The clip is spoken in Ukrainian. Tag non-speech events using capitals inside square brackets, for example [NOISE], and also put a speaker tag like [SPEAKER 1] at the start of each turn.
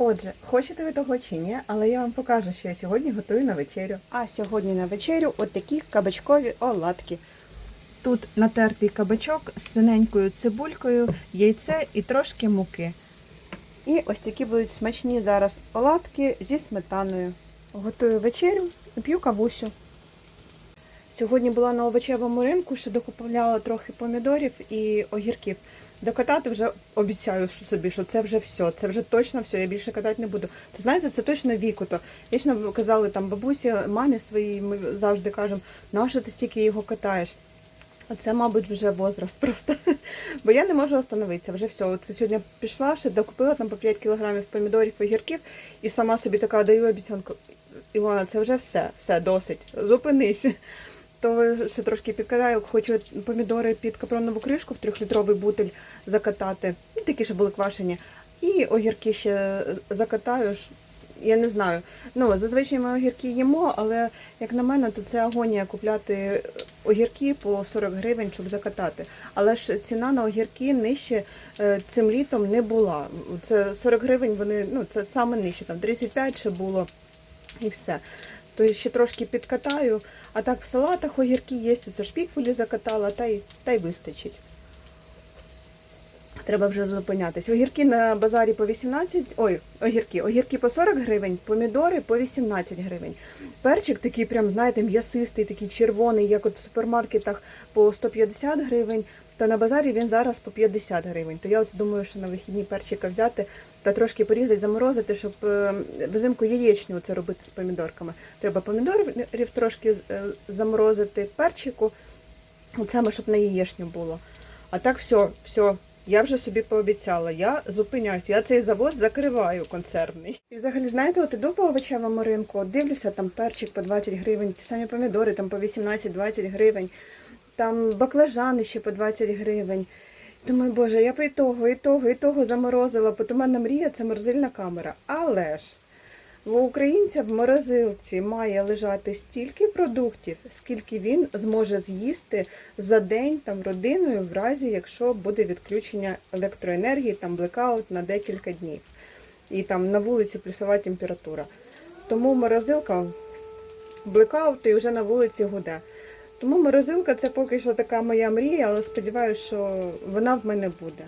[SPEAKER 1] Отже, хочете ви того чи ні, але я вам покажу, що я сьогодні готую на вечерю.
[SPEAKER 2] А сьогодні на вечерю от такі кабачкові оладки.
[SPEAKER 1] Тут натертий кабачок з синенькою цибулькою, яйце і трошки муки.
[SPEAKER 2] І ось такі будуть смачні зараз оладки зі сметаною. Готую вечерю і п'ю кавусю. Сьогодні була на овочевому ринку, ще докупляла трохи помідорів і огірків. Докатати вже обіцяю собі, що це вже все, це вже точно все, я більше катати не буду. Це знаєте, це точно віку. То вічно казали там бабусі, мамі своїй, ми завжди кажемо, нащо ти стільки його катаєш? А це, мабуть, вже возраст [LAUGHS] просто. Бо я не можу остановитися. Вже все. Це сьогодні пішла, ще докупила там по 5 кілограмів помідорів, огірків, і сама собі така даю обіцянку. Ілона, це вже все, все, досить. Зупинись. То ще трошки підкатаю, хочу помідори під капронову кришку в трьохлітровий бутиль закатати. Ну, такі, що були квашені. І огірки ще закатаю. Я не знаю. Ну, зазвичай ми огірки їмо, але як на мене, то це агонія купляти огірки по 40 гривень, щоб закатати. Але ж ціна на огірки нижче е, цим літом не була. Це 40 гривень, вони, ну, це саме нижче, там 35 ще було і все. То ще трошки підкатаю, а так в салатах огірки є, це шпіквулі закатала, та й, та й вистачить. Треба вже зупинятись. Огірки на базарі по 18, ой, огірки, огірки по 40 гривень, помідори по 18 гривень. Перчик такий прям, знаєте, м'ясистий, такий червоний, як от в супермаркетах по 150 гривень, то на базарі він зараз по 50 гривень. То я от думаю, що на вихідні перчика взяти та трошки порізати, заморозити, щоб е, взимку яєчню це робити з помідорками. Треба помідорів трошки е, заморозити, перчику, от саме, щоб на яєчню було. А так все, все. Я вже собі пообіцяла, я зупиняюсь, я цей завод закриваю консервний. І взагалі, знаєте, от іду по овочевому ринку, дивлюся, там перчик по 20 гривень, ті самі помідори там по 18-20 гривень, там баклажани ще по 20 гривень. Думаю, боже, я б і того, і того, і того заморозила, бо в мене мрія це морозильна камера. Але ж в українця в морозилці має лежати стільки продуктів, скільки він зможе з'їсти за день там родиною, в разі якщо буде відключення електроенергії, там блекаут на декілька днів. І там на вулиці плюсова температура. Тому морозилка блекаут і вже на вулиці гуде. Тому морозилка це поки що така моя мрія, але сподіваюся, що вона в мене буде.